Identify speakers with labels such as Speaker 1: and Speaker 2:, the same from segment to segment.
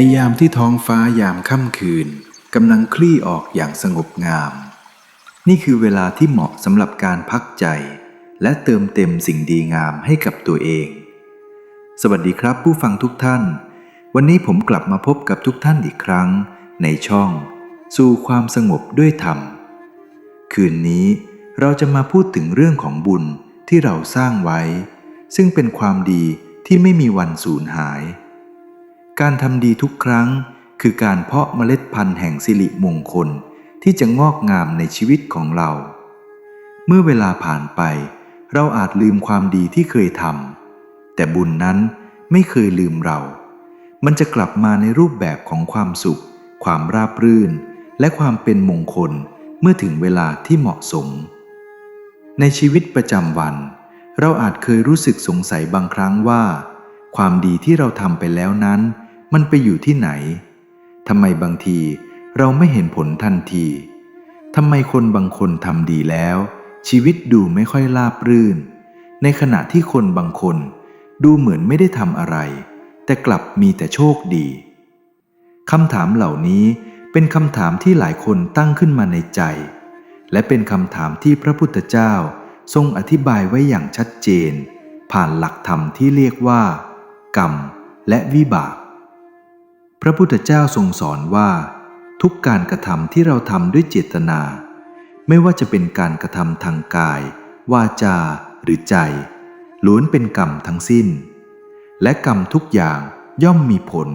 Speaker 1: ในยามที่ท้องฟ้ายามค่ำคืนกำลังคลี่ออกอย่างสงบงาม นี่คือเวลาที่เหมาะสำหรับการพักใจ และเติมเต็มสิ่งดีงามให้กับตัวเอง สวัสดีครับผู้ฟังทุกท่าน วันนี้ผมกลับมาพบกับทุกท่านอีกครั้ง ในช่อง สู่ความสงบด้วยธรรม คืนนี้เราจะมาพูดถึงเรื่องของบุญที่เราสร้างไว้ ซึ่งเป็นความดีที่ไม่มีวันสูญหาย การทำดีทุกครั้ง คือการเพาะเมล็ดพันธุ์แห่งสิริมงคลที่จะงอกงามในชีวิตของเรา เมื่อเวลาผ่านไป เราอาจลืมความดีที่เคยทำแต่บุญนั้นไม่เคยลืมเรา มันจะกลับมาในรูปแบบของความสุข ความราบรื่น และความเป็นมงคลเมื่อถึงเวลาที่เหมาะสม ในชีวิตประจำวัน เราอาจเคยรู้สึกสงสัยบางครั้งว่า ความดีที่เราทำไปแล้วนั้น มันไปอยู่ที่ไหนทำไมบางทีเราไม่เห็นผลทันทีทำไมคนบางคนทำดีแล้ว ชีวิตดูไม่ค่อยราบรื่น ในขณะที่คนบางคนดูเหมือนไม่ได้ทำอะไร แต่กลับมีแต่โชคดีคำถามเหล่านี้เป็นคำถามที่หลายคนตั้งขึ้นมาในใจ และเป็นคำถามที่พระพุทธเจ้าทรงอธิบายไว้อย่างชัดเจน ผ่านหลักธรรมที่เรียกว่า กรรมและวิบาก พระพุทธเจ้าทรงสอนว่า ทุกการกระทำที่เราทำด้วยเจตนา ไม่ว่าจะเป็นการกระทำทางกาย วาจาหรือใจล้วนเป็นกรรมทั้งสิ้น และกรรมทุกอย่างย่อมมีผล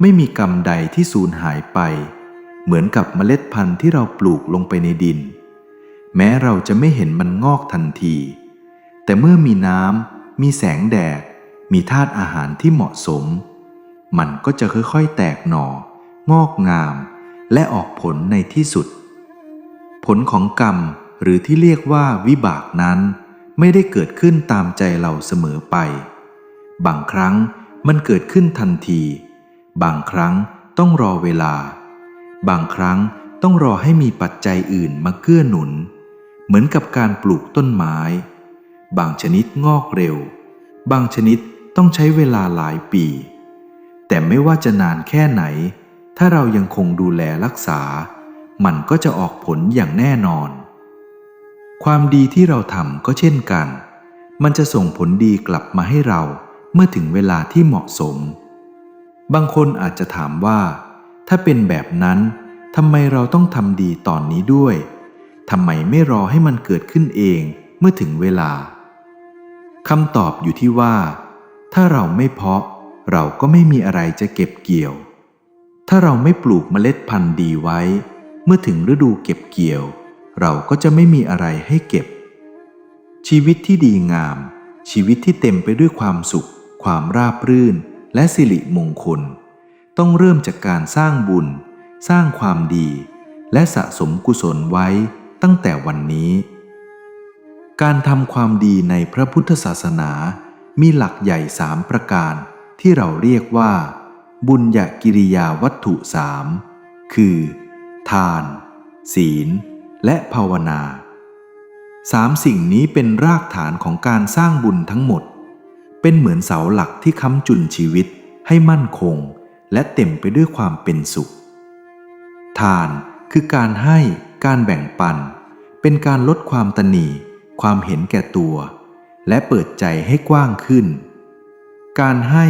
Speaker 1: ไม่มีกรรมใดที่สูญหายไป เหมือนกับเมล็ดพันธุ์ที่เราปลูกลงไปในดิน แม้เราจะไม่เห็นมันงอกทันที แต่เมื่อมีน้ำมีแสงแดดมีธาตุอาหารที่เหมาะสม มันก็จะค่อยๆแตกหน่อ งอกงาม และออกผลในที่สุด ผลของกรรมหรือที่เรียกว่าวิบากนั้น ไม่ได้เกิดขึ้นตามใจเราเสมอไป บางครั้งมันเกิดขึ้นทันที บางครั้งต้องรอเวลา บางครั้งต้องรอให้มีปัจจัยอื่นมาเกื้อหนุน เหมือนกับการปลูกต้นไม้ บางชนิดงอกเร็ว บางชนิดต้องใช้เวลาหลายปี แต่ไม่ว่าจะนานแค่ไหน ถ้าเรายังคงดูแลรักษา มันก็จะออกผลอย่างแน่นอน ความดีที่เราทำก็เช่นกัน มันจะส่งผลดีกลับมาให้เราเมื่อถึงเวลาที่เหมาะสม บางคนอาจจะถามว่า ถ้าเป็นแบบนั้นทำไมเราต้องทำดีตอนนี้ด้วยทำไมไม่รอให้มันเกิดขึ้นเองเมื่อถึงเวลาคำตอบอยู่ที่ว่า ถ้าเราไม่เพาะ เราก็ไม่มีอะไรจะเก็บเกี่ยว ถ้าเราไม่ปลูกเมล็ดพันธุ์ดีไว้ เมื่อถึงฤดูเก็บเกี่ยว เราก็จะไม่มีอะไรให้เก็บ ชีวิตที่ดีงาม ชีวิตที่เต็มไปด้วยความสุข ความราบรื่น และสิริมงคล ต้องเริ่มจากการสร้างบุญ สร้างความดี และสะสมกุศลไว้ตั้งแต่วันนี้ การทำความดีในพระพุทธศาสนามีหลักใหญ่สามประการ ที่เราเรียกว่า บุญญกิริยาวัตถุสามคือ ทาน ศีล และภาวนาสามสิ่งนี้เป็นรากฐานของการสร้างบุญทั้งหมด เป็นเหมือนเสาหลักที่ค้ำจุนชีวิตให้มั่นคง และเต็มไปด้วยความเป็นสุข ทานคือการให้การแบ่งปัน เป็นการลดความตนีความเห็นแก่ตัว และเปิดใจให้กว้างขึ้น การให้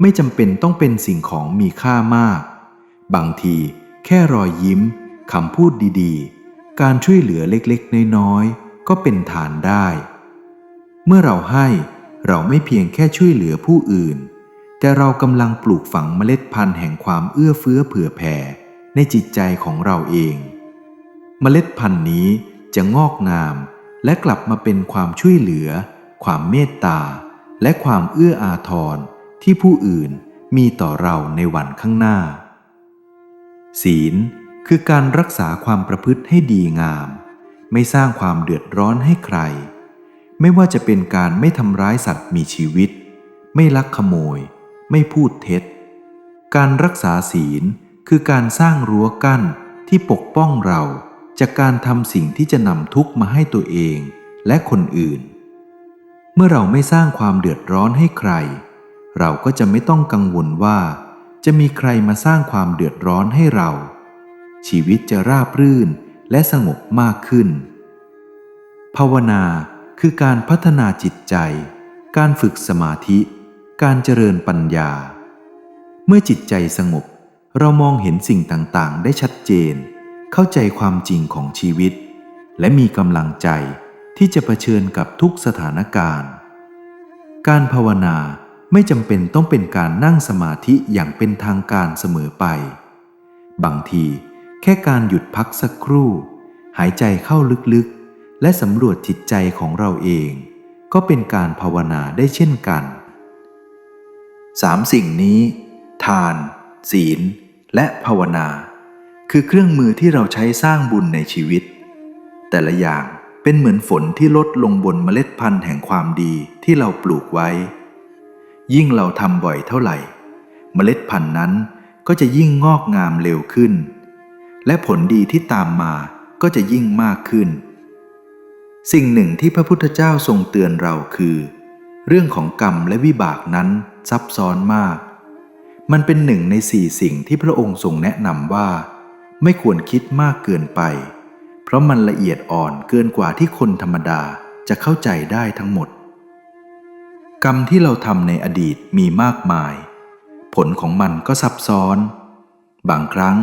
Speaker 1: ไม่จำเป็นต้องเป็นสิ่งของมีค่ามาก บางทีแค่รอยยิ้มคำพูดดีๆ การช่วยเหลือเล็กๆ น้อยๆ ก็เป็นทานได้ เมื่อเราให้เราไม่เพียงแค่ช่วยเหลือผู้อื่น แต่เรากำลังปลูกฝังเมล็ดพันธุ์แห่งความเอื้อเฟื้อเผื่อแผ่ ในจิตใจของเราเอง เมล็ดพันธุ์นี้จะงอกงามและกลับมาเป็นความช่วยเหลือ ความเมตตา และความเอื้ออาทรที่ผู้อื่นมีต่อเราในวันข้างหน้า ศีลคือการรักษาความประพฤติให้ดีงาม ไม่สร้างความเดือดร้อนให้ใคร ไม่ว่าจะเป็นการไม่ทำร้ายสัตว์มีชีวิต ไม่ลักขโมย ไม่พูดเท็จ การรักษาศีลคือการสร้างรั้วกั้นที่ปกป้องเราจากการทำสิ่งที่จะนำทุกข์มาให้ตัวเองและคนอื่น เมื่อเราไม่สร้างความเดือดร้อนให้ใคร เราก็จะไม่ต้องกังวลว่า จะมีใครมาสร้างความเดือดร้อนให้เรา ชีวิตจะราบรื่นและสงบมากขึ้น ภาวนาคือการพัฒนาจิตใจ การฝึกสมาธิ การเจริญปัญญา เมื่อจิตใจสงบ เรามองเห็นสิ่งต่างๆ ได้ชัดเจน เข้าใจความจริงของชีวิต และมีกำลังใจ ที่จะเผชิญกับทุกสถานการณ์ การภาวนาไม่จำเป็นต้องเป็นการนั่งสมาธิอย่างเป็นทางการเสมอไป บางทีแค่การหยุดพักสักครู่ หายใจเข้าลึกๆ และสำรวจจิตใจของเราเอง ก็เป็นการภาวนาได้เช่นกันสามสิ่งนี้ ทาน ศีล และภาวนา คือเครื่องมือที่เราใช้สร้างบุญในชีวิต แต่ละอย่าง เป็นเหมือนฝนที่ลดลงบนเมล็ดพันธุ์แห่งความดีที่เราปลูกไว้ ยิ่งเราทำบ่อยเท่าไหร่ เมล็ดพันธุ์นั้นก็จะยิ่งงอกงามเร็วขึ้น และผลดีที่ตามมาก็จะยิ่งมากขึ้น สิ่งหนึ่งที่พระพุทธเจ้าทรงเตือนเราคือ เรื่องของกรรมและวิบากนั้นซับซ้อนมาก มันเป็นหนึ่งในสี่สิ่งที่พระองค์ทรงแนะนำว่า ไม่ควรคิดมากเกินไป เพราะมันละเอียดอ่อนเกินกว่าที่คนธรรมดาจะเข้าใจได้ทั้งหมด กรรมที่เราทำในอดีตมีมากมาย ผลของมันก็ซับซ้อน บางครั้ง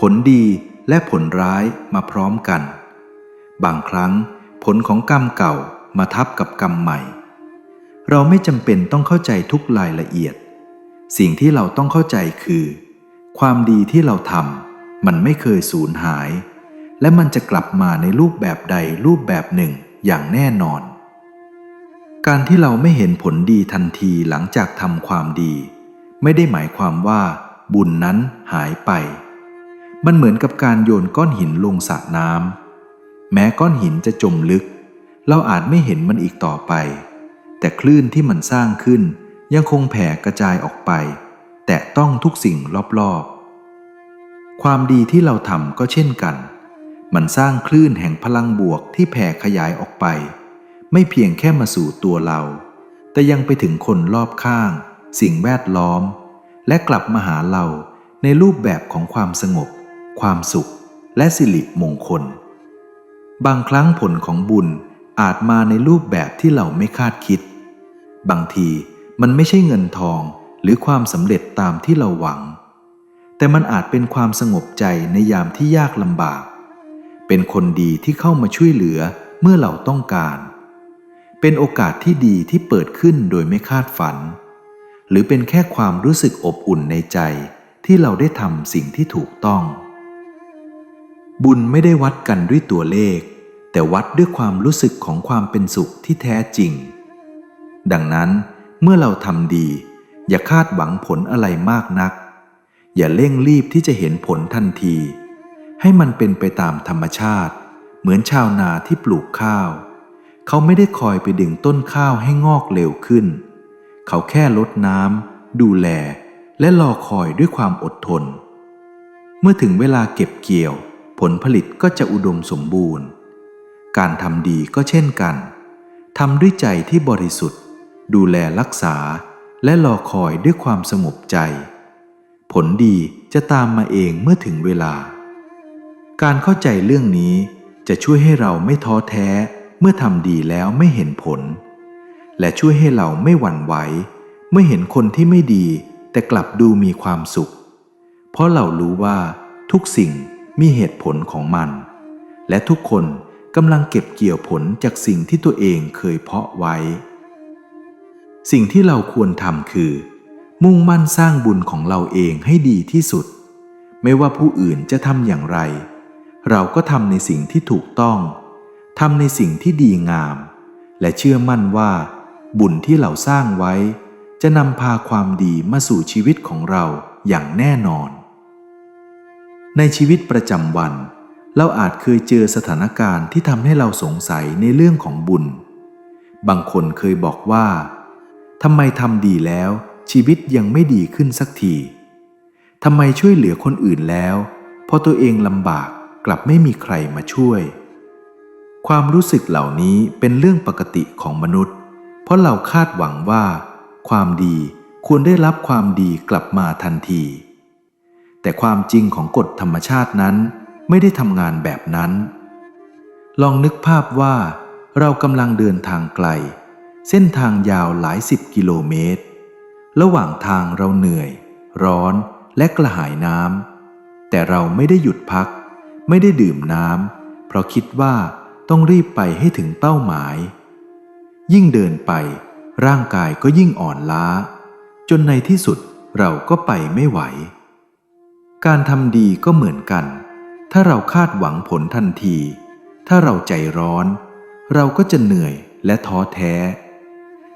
Speaker 1: ผลดีและผลร้ายมาพร้อมกัน บางครั้งผลของกรรมเก่ามาทับกับกรรมใหม่ เราไม่จำเป็นต้องเข้าใจทุกรายละเอียด สิ่งที่เราต้องเข้าใจคือ ความดีที่เราทำมันไม่เคยสูญหาย และมันจะกลับมาในรูปแบบใดรูปแบบหนึ่งอย่างแน่นอน การที่เราไม่เห็นผลดีทันทีหลังจากทำความดี ไม่ได้หมายความว่าบุญนั้นหายไป มันเหมือนกับการโยนก้อนหินลงสระน้ำแม้ก้อนหินจะจมลึก เราอาจไม่เห็นมันอีกต่อไป แต่คลื่นที่มันสร้างขึ้นยังคงแผ่กระจายออกไป แต่ต้องทุกสิ่งรอบๆ ความดีที่เราทำก็เช่นกัน มันสร้างคลื่นแห่งพลังบวกที่แผ่ขยายออกไป ไม่เพียงแค่มาสู่ตัวเรา แต่ยังไปถึงคนรอบข้าง สิ่งแวดล้อม และกลับมาหาเราในรูปแบบของความสงบ ความสุข และสิริมงคล บางครั้งผลของบุญอาจมาในรูปแบบที่เราไม่คาดคิด บางทีมันไม่ใช่เงินทองหรือความสำเร็จตามที่เราหวัง แต่มันอาจเป็นความสงบใจในยามที่ยากลำบาก เป็นคนดีที่เข้ามาช่วยเหลือเมื่อเราต้องการ เป็นโอกาสที่ดีที่เปิดขึ้นโดยไม่คาดฝัน หรือเป็นแค่ความรู้สึกอบอุ่นในใจที่เราได้ทำสิ่งที่ถูกต้อง บุญไม่ได้วัดกันด้วยตัวเลข แต่วัดด้วยความรู้สึกของความเป็นสุขที่แท้จริง ดังนั้นเมื่อเราทำดี อย่าคาดหวังผลอะไรมากนัก อย่าเร่งรีบที่จะเห็นผลทันที ให้มันเป็นไปตามธรรมชาติ เหมือนชาวนาที่ปลูกข้าว เขาไม่ได้คอยไปดึงต้นข้าวให้งอกเร็วขึ้น เขาแค่ลดน้ำดูแล และรอคอยด้วยความอดทน เมื่อถึงเวลาเก็บเกี่ยว ผลผลิตก็จะอุดมสมบูรณ์ การทำดีก็เช่นกันทำด้วยใจที่บริสุทธิ์ ดูแลรักษา และรอคอยด้วยความสงบใจ ผลดีจะตามมาเองเมื่อถึงเวลา การเข้าใจเรื่องนี้จะช่วยให้เราไม่ท้อแท้เมื่อทำดีแล้วไม่เห็นผล และช่วยให้เราไม่หวั่นไหวเมื่อเห็นคนที่ไม่ดีแต่กลับดูมีความสุข เพราะเรารู้ว่าทุกสิ่งมีเหตุผลของมัน และทุกคนกำลังเก็บเกี่ยวผลจากสิ่งที่ตัวเองเคยเพาะไว้ สิ่งที่เราควรทำคือ มุ่งมั่นสร้างบุญของเราเองให้ดีที่สุด ไม่ว่าผู้อื่นจะทำอย่างไร เราก็ทำในสิ่งที่ถูกต้องทำในสิ่งที่ดีงาม และเชื่อมั่นว่า บุญที่เราสร้างไว้ จะนำพาความดีมาสู่ชีวิตของเราอย่างแน่นอน ในชีวิตประจำวัน เราอาจเคยเจอสถานการณ์ที่ทำให้เราสงสัยในเรื่องของบุญ บางคนเคยบอกว่าทำไมทำดีแล้วชีวิตยังไม่ดีขึ้นสักทีทำไมช่วยเหลือคนอื่นแล้ว พอตัวเองลำบาก กลับไม่มีใครมาช่วย ความรู้สึกเหล่านี้เป็นเรื่องปกติของมนุษย์ เพราะเราคาดหวังว่า ความดีควรได้รับความดีกลับมาทันที แต่ความจริงของกฎธรรมชาตินั้นไม่ได้ทำงานแบบนั้น ลองนึกภาพว่า เรากำลังเดินทางไกล เส้นทางยาวหลายสิบกิโลเมตร ระหว่างทางเราเหนื่อย ร้อนและกระหายน้ำแต่เราไม่ได้หยุดพัก ไม่ได้ดื่มน้ำเพราะคิดว่าต้องรีบไปให้ถึงเป้าหมาย ยิ่งเดินไปร่างกายก็ยิ่งอ่อนล้า จนในที่สุดเราก็ไปไม่ไหว การทำดีก็เหมือนกัน ถ้าเราคาดหวังผลทันที ถ้าเราใจร้อน เราก็จะเหนื่อยและท้อแท้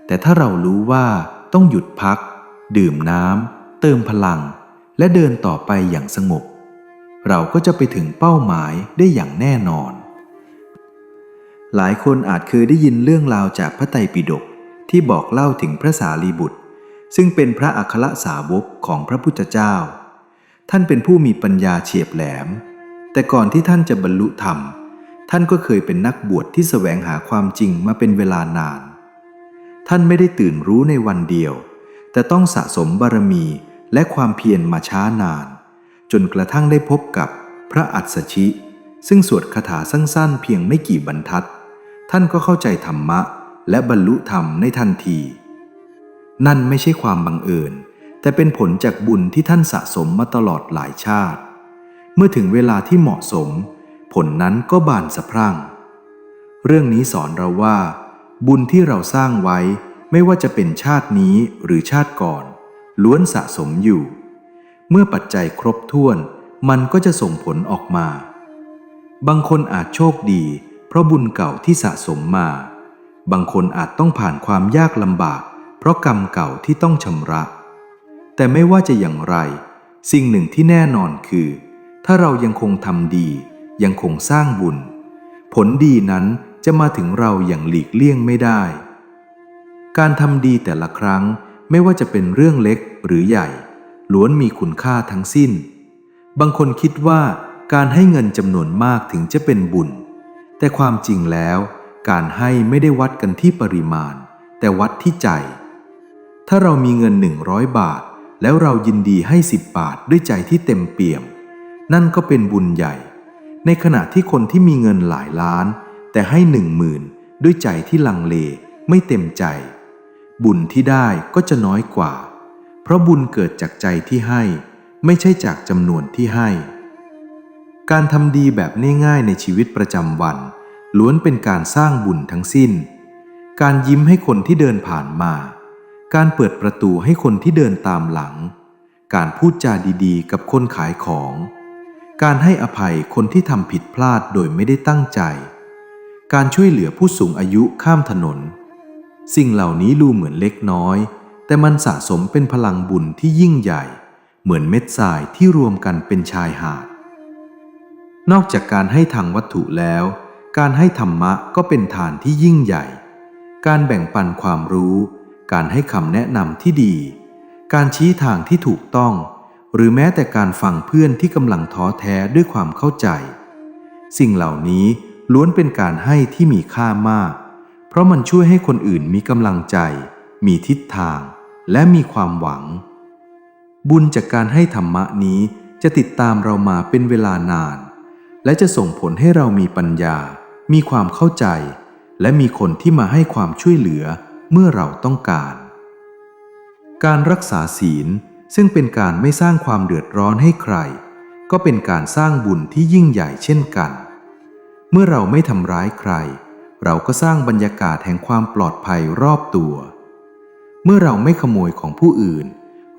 Speaker 1: แต่ถ้าเรารู้ว่าต้องหยุดพัก ดื่มน้ำเติมพลัง และเดินต่อไปอย่างสงบ เราก็จะไปถึงเป้าหมายได้อย่างแน่นอน หลายคนอาจเคยได้ยินเรื่องราวจากพระไตรปิฎกที่บอกเล่าถึงพระสารีบุตร ซึ่งเป็นพระอัครสาวกของพระพุทธเจ้า ท่านเป็นผู้มีปัญญาเฉียบแหลม แต่ก่อนที่ท่านจะบรรลุธรรม ท่านก็เคยเป็นนักบวชที่แสวงหาความจริงมาเป็นเวลานาน ท่านไม่ได้ตื่นรู้ในวันเดียว แต่ต้องสะสมบารมีและความเพียรมาช้านาน จนกระทั่งได้พบกับพระอัศชิ ซึ่งสวดคาถาสั้นๆ เพียงไม่กี่บรรทัด ท่านก็เข้าใจธรรมะ และบรรลุธรรมในทันที นั่นไม่ใช่ความบังเอิญ แต่เป็นผลจากบุญที่ท่านสะสมมาตลอดหลายชาติ เมื่อถึงเวลาที่เหมาะสม ผลนั้นก็บานสะพรั่ง เรื่องนี้สอนเราว่า บุญที่เราสร้างไว้ไม่ว่าจะเป็นชาตินี้หรือชาติก่อน ล้วนสะสมอยู่ เมื่อปัจจัยครบถ้วน มันก็จะส่งผลออกมา บางคนอาจโชคดี เพราะบุญเก่าที่สะสมมา บางคนอาจต้องผ่านความยากลำบาก เพราะกรรมเก่าที่ต้องชำระ แต่ไม่ว่าจะอย่างไร สิ่งหนึ่งที่แน่นอนคือ ถ้าเรายังคงทำดี ยังคงสร้างบุญ ผลดีนั้นจะมาถึงเราอย่างหลีกเลี่ยงไม่ได้ การทำดีแต่ละครั้งไม่ว่าจะเป็นเรื่องเล็กหรือใหญ่ ล้วนมีคุณค่าทั้งสิ้น บางคนคิดว่าการให้เงินจำนวนมากถึงจะเป็นบุญ แต่ความจริงแล้วการให้ไม่ได้วัดกันที่ปริมาณ แต่วัดที่ใจ ถ้าเรามีเงินหนึ่งร้อยบาท แล้วเรายินดีให้สิบบาทด้วยใจที่เต็มเปี่ยม นั่นก็เป็นบุญใหญ่ ในขณะที่คนที่มีเงินหลายล้าน แต่ให้หนึ่งหมื่นด้วยใจที่ลังเลไม่เต็มใจ บุญที่ได้ก็จะน้อยกว่า เพราะบุญเกิดจากใจที่ให้ ไม่ใช่จากจำนวนที่ให้ การทำดีแบบง่ายๆในชีวิตประจำวัน ล้วนเป็นการสร้างบุญทั้งสิ้น การยิ้มให้คนที่เดินผ่านมา การเปิดประตูให้คนที่เดินตามหลัง การพูดจาดีๆ กับคนขายของ การให้อภัยคนที่ทำผิดพลาดโดยไม่ได้ตั้งใจ การช่วยเหลือผู้สูงอายุข้ามถนน สิ่งเหล่านี้ดูเหมือนเล็กน้อย แต่มันสะสมเป็นพลังบุญที่ยิ่งใหญ่ เหมือนเม็ดทรายที่รวมกันเป็นชายหาด นอกจากการให้ทางวัตถุแล้ว การให้ธรรมะก็เป็นทานที่ยิ่งใหญ่ การแบ่งปันความรู้ การให้คำแนะนำที่ดี การชี้ทางที่ถูกต้อง หรือแม้แต่การฟังเพื่อนที่กำลังท้อแท้ด้วยความเข้าใจ สิ่งเหล่านี้ล้วนเป็นการให้ที่มีค่ามาก เพราะมันช่วยให้คนอื่นมีกำลังใจ มีทิศทาง และมีความหวัง บุญจากการให้ธรรมะนี้จะติดตามเรามาเป็นเวลานาน และจะส่งผลให้เรามีปัญญา มีความเข้าใจ และมีคนที่มาให้ความช่วยเหลือเมื่อเราต้องการ การรักษาศีลซึ่งเป็นการไม่สร้างความเดือดร้อนให้ใคร ก็เป็นการสร้างบุญที่ยิ่งใหญ่เช่นกัน เมื่อเราไม่ทำร้ายใคร เราก็สร้างบรรยากาศแห่งความปลอดภัยรอบตัว เมื่อเราไม่ขโมยของผู้อื่น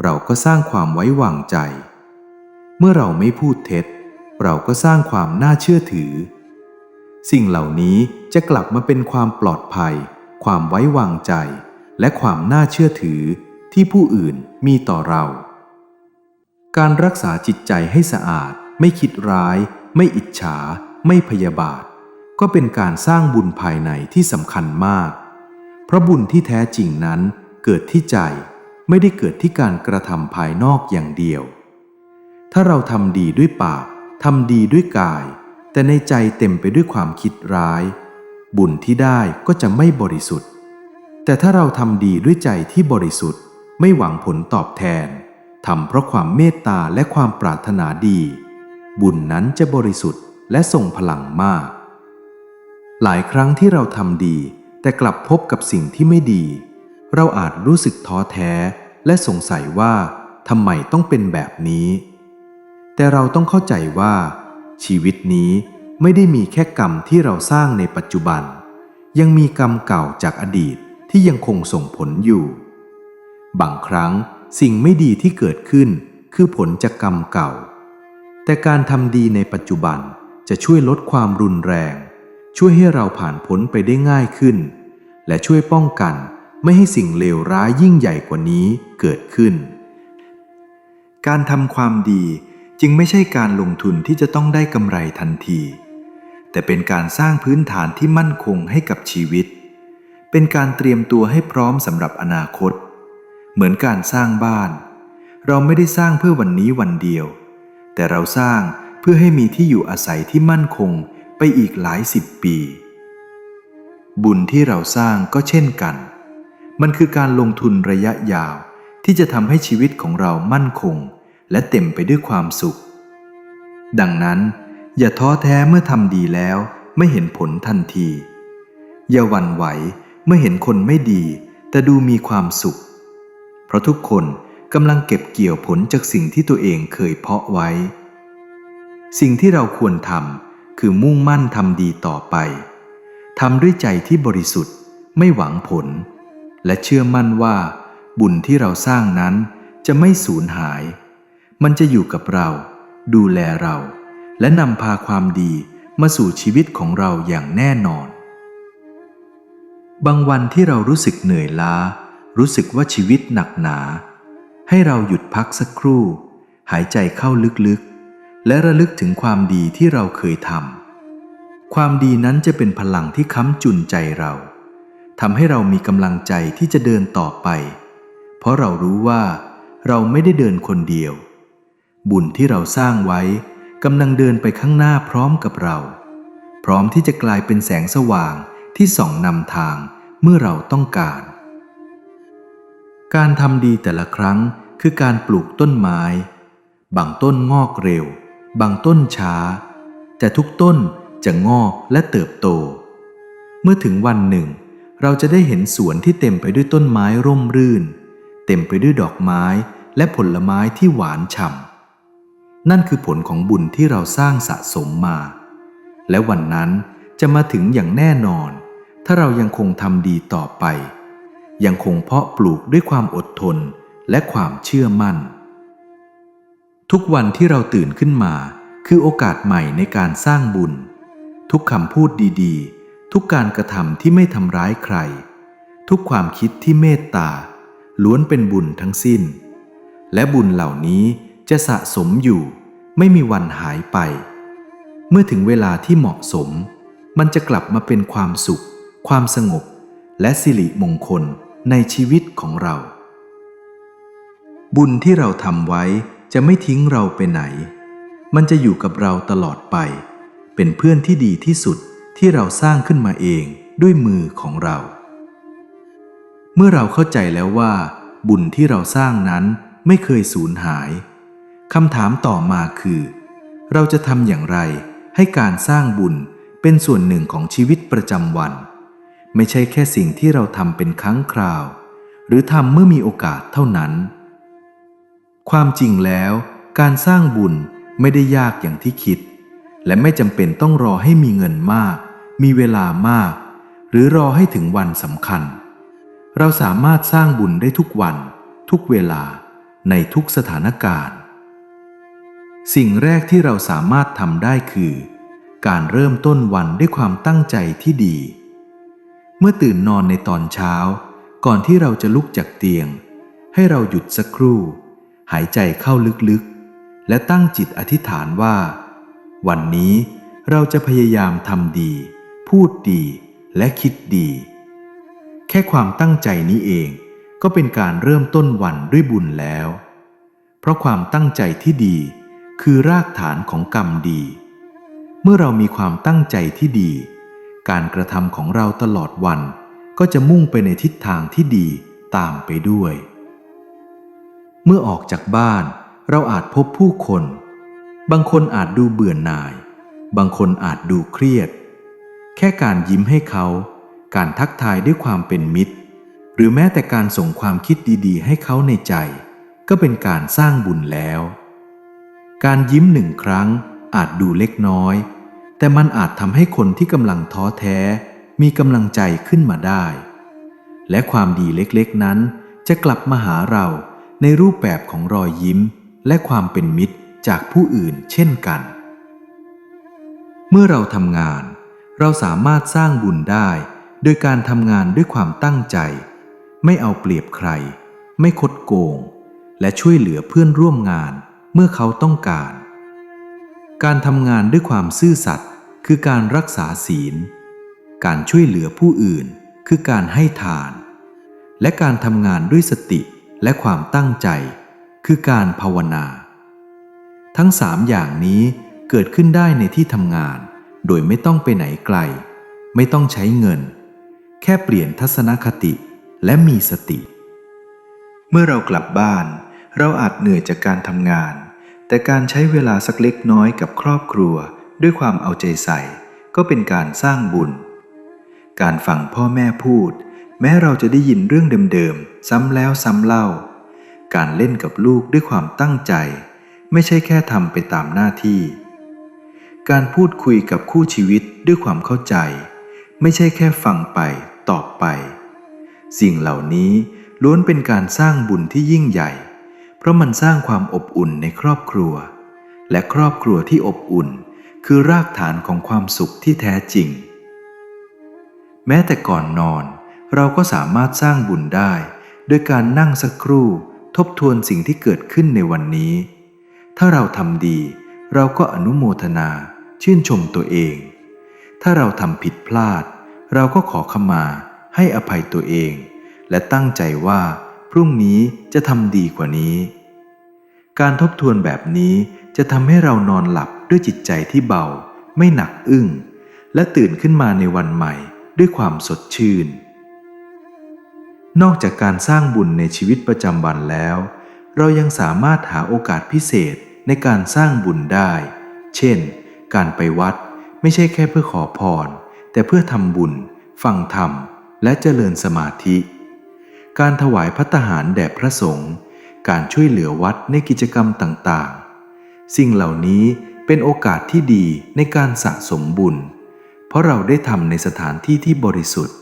Speaker 1: เราก็สร้างความไว้วางใจ เมื่อเราไม่พูดเท็จ เราก็สร้างความน่าเชื่อถือ สิ่งเหล่านี้จะกลับมาเป็นความปลอดภัย ความไว้วางใจ และความน่าเชื่อถือที่ผู้อื่นมีต่อเรา การรักษาจิตใจให้สะอาด ไม่คิดร้าย ไม่อิจฉา ไม่พยาบาท ก็เป็นการสร้างบุญภายในที่สำคัญมาก เพราะบุญที่แท้จริงนั้น เกิดที่ใจไม่ได้เกิดที่การกระทำภายนอกอย่างเดียว ถ้าเราทำดีด้วยปากทำดีด้วยกาย แต่ในใจเต็มไปด้วยความคิดร้าย บุญที่ได้ก็จะไม่บริสุทธิ์ แต่ถ้าเราทำดีด้วยใจที่บริสุทธิ์ ไม่หวังผลตอบแทนทำเพราะความเมตตาและความปรารถนาดี บุญนั้นจะบริสุทธิ์และทรงพลังมาก หลายครั้งที่เราทำดีแต่กลับพบกับสิ่งที่ไม่ดี เราอาจรู้สึกท้อแท้และสงสัยว่าทำไมต้องเป็นแบบนี้ แต่เราต้องเข้าใจว่า ชีวิตนี้ไม่ได้มีแค่กรรมที่เราสร้างในปัจจุบัน ยังมีกรรมเก่าจากอดีตที่ยังคงส่งผลอยู่ บางครั้งสิ่งไม่ดีที่เกิดขึ้นคือผลจากกรรมเก่า แต่การทำดีในปัจจุบันจะช่วยลดความรุนแรง ช่วยให้เราผ่านพ้นไปได้ง่ายขึ้น และช่วยป้องกัน ไม่ให้สิ่งเลวร้ายยิ่งใหญ่กว่านี้เกิดขึ้น การทำความดีจึงไม่ใช่การลงทุนที่จะต้องได้กำไรทันที แต่เป็นการสร้างพื้นฐานที่มั่นคงให้กับชีวิต เป็นการเตรียมตัวให้พร้อมสำหรับอนาคต เหมือนการสร้างบ้าน เราไม่ได้สร้างเพื่อวันนี้วันเดียว แต่เราสร้างเพื่อให้มีที่อยู่อาศัยที่มั่นคงไปอีกหลายสิบปี บุญที่เราสร้างก็เช่นกัน มันคือการลงทุนระยะยาวที่จะทำให้ชีวิตของเรามั่นคง และเต็มไปด้วยความสุข ดังนั้น อย่าท้อแท้เมื่อทำดีแล้วไม่เห็นผลทันที อย่าหวั่นไหวเมื่อเห็นคนไม่ดี แต่ดูมีความสุข เพราะทุกคนกำลังเก็บเกี่ยวผลจากสิ่งที่ตัวเองเคยเพาะไว้ สิ่งที่เราควรทำคือมุ่งมั่นทำดีต่อไปทำด้วยใจที่บริสุทธิ์ไม่หวังผล และเชื่อมั่นว่า บุญที่เราสร้างนั้นจะไม่สูญหาย มันจะอยู่กับเรา ดูแลเรา และนำพาความดีมาสู่ชีวิตของเราอย่างแน่นอน บางวันที่เรารู้สึกเหนื่อยล้า รู้สึกว่าชีวิตหนักหนา ให้เราหยุดพักสักครู่ หายใจเข้าลึกๆ และระลึกถึงความดีที่เราเคยทำความดีนั้นจะเป็นพลังที่ค้ำจุนใจเรา ทำให้เรามีกำลังใจที่จะเดินต่อไป เพราะเรารู้ว่าเราไม่ได้เดินคนเดียว บุญที่เราสร้างไว้กำลังเดินไปข้างหน้าพร้อมกับเรา พร้อมที่จะกลายเป็นแสงสว่างที่ส่องนำทางเมื่อเราต้องการ การทำดีแต่ละครั้งคือการปลูกต้นไม้ บางต้นงอกเร็ว บางต้นช้า แต่ทุกต้นจะงอกและเติบโต เมื่อถึงวันหนึ่ง เราจะได้เห็นสวนที่เต็มไปด้วยต้นไม้ร่มรื่น เต็มไปด้วยดอกไม้และผลไม้ที่หวานฉ่ำนั่นคือผลของบุญที่เราสร้างสะสมมา และวันนั้นจะมาถึงอย่างแน่นอน ถ้าเรายังคงทำดีต่อไป ยังคงเพาะปลูกด้วยความอดทนและความเชื่อมั่น ทุกวันที่เราตื่นขึ้นมา คือโอกาสใหม่ในการสร้างบุญ ทุกคำพูดดีๆ ทุกการกระทำที่ไม่ทำร้ายใคร ทุกความคิดที่เมตตา ล้วนเป็นบุญทั้งสิ้น และบุญเหล่านี้จะสะสมอยู่ ไม่มีวันหายไป เมื่อถึงเวลาที่เหมาะสม มันจะกลับมาเป็นความสุข ความสงบ และสิริมงคลในชีวิตของเรา บุญที่เราทำไว้จะไม่ทิ้งเราไปไหน มันจะอยู่กับเราตลอดไป เป็นเพื่อนที่ดีที่สุด ที่เราสร้างขึ้นมาเองด้วยมือของเรา เมื่อเราเข้าใจแล้วว่า บุญที่เราสร้างนั้นไม่เคยสูญหายคำถามต่อมาคือ เราจะทำอย่างไรให้การสร้างบุญเป็นส่วนหนึ่งของชีวิตประจำวัน ไม่ใช่แค่สิ่งที่เราทำเป็นครั้งคราว หรือทำเมื่อมีโอกาสเท่านั้น ความจริงแล้ว การสร้างบุญไม่ได้ยากอย่างที่คิด และไม่จำเป็นต้องรอให้มีเงินมาก มีเวลามาก หรือรอให้ถึงวันสำคัญ เราสามารถสร้างบุญได้ทุกวัน ทุกเวลา ในทุกสถานการณ์ สิ่งแรกที่เราสามารถทำได้คือ การเริ่มต้นวันด้วยความตั้งใจที่ดี เมื่อตื่นนอนในตอนเช้า ก่อนที่เราจะลุกจากเตียง ให้เราหยุดสักครู่ หายใจเข้าลึกๆ และตั้งจิตอธิษฐานว่า วันนี้เราจะพยายามทำดี พูดดีและคิดดี แค่ความตั้งใจนี้เองก็เป็นการเริ่มต้นวันด้วยบุญแล้ว เพราะความตั้งใจที่ดีคือรากฐานของกรรมดี เมื่อเรามีความตั้งใจที่ดี การกระทำของเราตลอดวันก็จะมุ่งไปในทิศทางที่ดีตามไปด้วย เมื่อออกจากบ้านเราอาจพบผู้คน บางคนอาจดูเบื่อหน่าย บางคนอาจดูเครียด แค่การยิ้มให้เขา การทักทายด้วยความเป็นมิตร หรือแม้แต่การส่งความคิดดี ๆ ให้เขาในใจ ก็เป็นการสร้างบุญแล้ว การยิ้มหนึ่งครั้งอาจดูเล็กน้อย แต่มันอาจทำให้คนที่กำลังท้อแท้ มีกำลังใจขึ้นมาได้ และความดีเล็กๆนั้นจะกลับมาหาเราในรูปแบบของรอยยิ้มและความเป็นมิตร จากผู้อื่นเช่นกัน เมื่อเราทำงาน เราสามารถสร้างบุญได้ โดยการทำงานด้วยความตั้งใจ ไม่เอาเปรียบใคร ไม่คดโกง และช่วยเหลือเพื่อนร่วมงานเมื่อเขาต้องการ การทำงานด้วยความซื่อสัตย์คือการรักษาศีล การช่วยเหลือผู้อื่นคือการให้ทาน และการทำงานด้วยสติและความตั้งใจ คือการภาวนา ทั้งสามอย่างนี้เกิดขึ้นได้ในที่ทำงาน โดยไม่ต้องไปไหนไกล ไม่ต้องใช้เงิน แค่เปลี่ยนทัศนคติและมีสติ เมื่อเรากลับบ้าน เราอาจเหนื่อยจากการทำงาน แต่การใช้เวลาสักเล็กน้อยกับครอบครัว ด้วยความเอาใจใส่ ก็เป็นการสร้างบุญ การฟังพ่อแม่พูด แม้เราจะได้ยินเรื่องเดิมๆซ้ำแล้วซ้ำเล่า การเล่นกับลูกด้วยความตั้งใจ ไม่ใช่แค่ทำไปตามหน้าที่ การพูดคุยกับคู่ชีวิตด้วยความเข้าใจ ไม่ใช่แค่ฟังไปตอบไป สิ่งเหล่านี้ล้วนเป็นการสร้างบุญที่ยิ่งใหญ่ เพราะมันสร้างความอบอุ่นในครอบครัว และครอบครัวที่อบอุ่น คือรากฐานของความสุขที่แท้จริง แม้แต่ก่อนนอน เราก็สามารถสร้างบุญได้โดยการนั่งสักครู่ทบทวนสิ่งที่เกิดขึ้นในวันนี้ ถ้าเราทำดี เราก็อนุโมทนา ชื่นชมตัวเอง ถ้าเราทำผิดพลาด เราก็ขอขมาให้อภัยตัวเอง และตั้งใจว่า พรุ่งนี้จะทำดีกว่านี้ การทบทวนแบบนี้จะทำให้เรานอนหลับด้วยจิตใจที่เบา ไม่หนักอึ้ง และตื่นขึ้นมาในวันใหม่ด้วยความสดชื่น นอกจากการสร้างบุญในชีวิตประจำวันแล้ว เรายังสามารถหาโอกาสพิเศษในการสร้างบุญได้ เช่น การไปวัดไม่ใช่แค่เพื่อขอพร แต่เพื่อทำบุญ ฟังธรรม และเจริญสมาธิ การถวายพัตหารแด่พระสงฆ์ การช่วยเหลือวัดในกิจกรรมต่างๆ สิ่งเหล่านี้เป็นโอกาสที่ดีในการสะสมบุญ เพราะเราได้ทำในสถานที่ที่บริสุทธิ์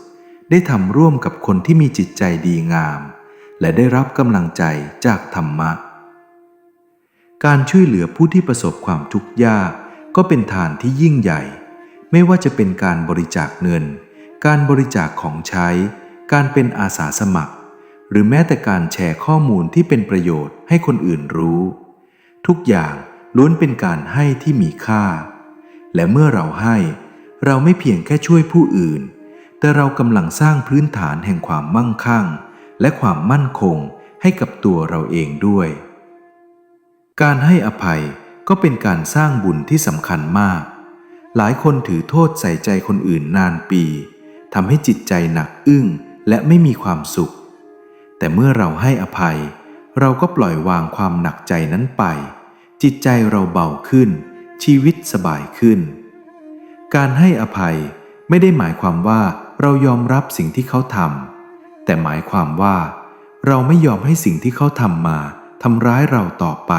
Speaker 1: ได้ทำร่วมกับคนที่มีจิตใจดีงาม และได้รับกำลังใจจากธรรมะ การช่วยเหลือผู้ที่ประสบความทุกข์ยากก็เป็นทานที่ยิ่งใหญ่ ไม่ว่าจะเป็นการบริจาคเงิน การบริจาคของใช้ การเป็นอาสาสมัคร หรือแม้แต่การแชร์ข้อมูลที่เป็นประโยชน์ให้คนอื่นรู้ ทุกอย่างล้วนเป็นการให้ที่มีค่า และเมื่อเราให้ เราไม่เพียงแค่ช่วยผู้อื่น แต่เรากำลังสร้างพื้นฐานแห่งความมั่งคั่ง และความมั่นคงให้กับตัวเราเองด้วย การให้อภัยก็เป็นการสร้างบุญที่สำคัญมาก หลายคนถือโทษใส่ใจคนอื่นนานปีทำให้จิตใจหนักอึ้งและไม่มีความสุข แต่เมื่อเราให้อภัย เราก็ปล่อยวางความหนักใจนั้นไป จิตใจเราเบาขึ้น ชีวิตสบายขึ้น การให้อภัยไม่ได้หมายความว่าเรายอมรับสิ่งที่เขาทำ แต่หมายความว่า เราไม่ยอมให้สิ่งที่เขาทำมาทำร้ายเราต่อไป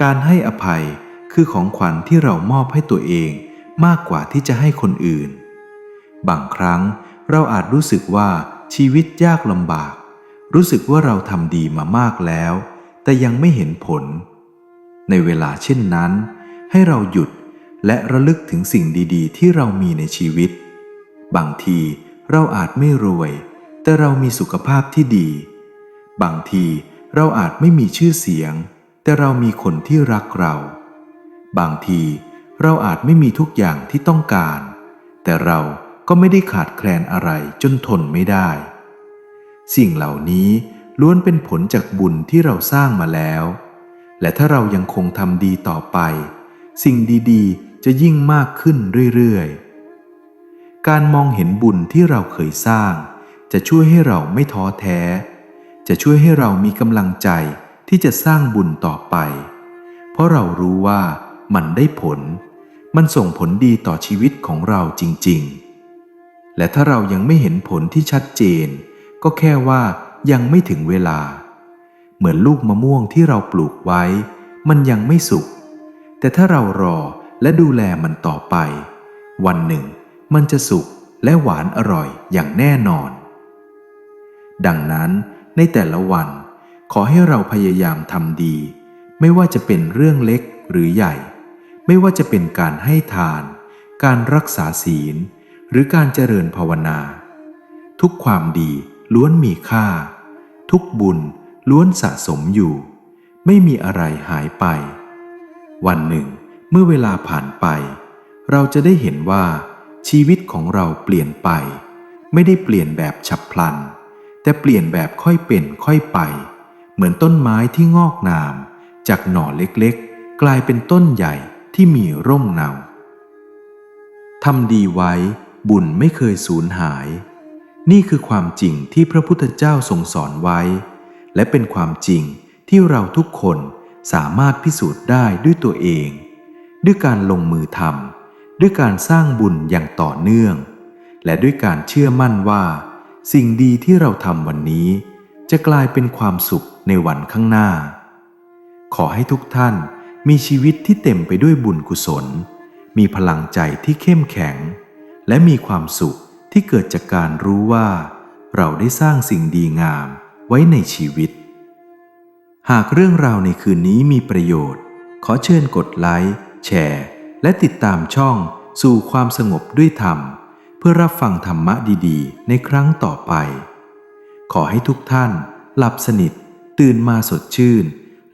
Speaker 1: การให้อภัยคือของขวัญที่เรามอบให้ตัวเองมากกว่าที่จะให้คนอื่น บางครั้งเราอาจรู้สึกว่าชีวิตยากลำบาก รู้สึกว่าเราทำดีมามากแล้ว แต่ยังไม่เห็นผล ในเวลาเช่นนั้น ให้เราหยุดและระลึกถึงสิ่งดีๆ ที่เรามีในชีวิต บางทีเราอาจไม่รวย แต่เรามีสุขภาพที่ดี บางทีเราอาจไม่มีชื่อเสียง แต่เรามีคนที่รักเรา บางทีเราอาจไม่มีทุกอย่างที่ต้องการ แต่เราก็ไม่ได้ขาดแคลนอะไรจนทนไม่ได้ สิ่งเหล่านี้ล้วนเป็นผลจากบุญที่เราสร้างมาแล้ว และถ้าเรายังคงทำดีต่อไป สิ่งดีๆ จะยิ่งมากขึ้นเรื่อยๆ การมองเห็นบุญที่เราเคยสร้าง จะช่วยให้เราไม่ท้อแท้ จะช่วยให้เรามีกำลังใจที่จะสร้างบุญต่อไป เพราะเรารู้ว่ามันได้ผล มันส่งผลดีต่อชีวิตของเราจริง ๆ และถ้าเรายังไม่เห็นผลที่ชัดเจน ก็แค่ว่ายังไม่ถึงเวลา เหมือนลูกมะม่วงที่เราปลูกไว้ มันยังไม่สุก แต่ถ้าเรารอและดูแลมันต่อไป วันหนึ่ง มันจะสุกและหวานอร่อยอย่างแน่นอน ดังนั้นในแต่ละวัน ขอให้เราพยายามทำดี ไม่ว่าจะเป็นเรื่องเล็กหรือใหญ่ ไม่ว่าจะเป็นการให้ทาน การรักษาศีล หรือการเจริญภาวนา ทุกความดีล้วนมีค่า ทุกบุญล้วนสะสมอยู่ ไม่มีอะไรหายไป วันหนึ่ง เมื่อเวลาผ่านไป เราจะได้เห็นว่าชีวิตของเราเปลี่ยนไป ไม่ได้เปลี่ยนแบบฉับพลัน แต่เปลี่ยนแบบค่อยเป็นค่อยไป เหมือนต้นไม้ที่งอกงาม จากหน่อเล็กๆ กลายเป็นต้นใหญ่ที่มีร่มเงาทำดีไว้บุญไม่เคยสูญหาย นี่คือความจริงที่พระพุทธเจ้าทรงสอนไว้ และเป็นความจริงที่เราทุกคนสามารถพิสูจน์ได้ด้วยตัวเอง ด้วยการลงมือทำด้วยการสร้างบุญอย่างต่อเนื่อง และด้วยการเชื่อมั่นว่า สิ่งดีที่เราทำวันนี้ จะกลายเป็นความสุขในวันข้างหน้า ขอให้ทุกท่านมีชีวิตที่เต็มไปด้วยบุญกุศล มีพลังใจที่เข้มแข็ง และมีความสุขที่เกิดจากการรู้ว่า เราได้สร้างสิ่งดีงามไว้ในชีวิต หากเรื่องราวในคืนนี้มีประโยชน์ ขอเชิญกดไลค์ แชร์ และติดตามช่องสู่ความสงบด้วยธรรม เพื่อรับฟังธรรมะดีๆ ในครั้งต่อไป ขอให้ทุกท่านหลับสนิท ตื่นมาสดชื่น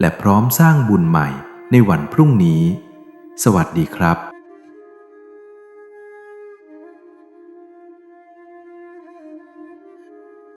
Speaker 1: และพร้อมสร้างบุญใหม่ในวันพรุ่งนี้ สวัสดีครับ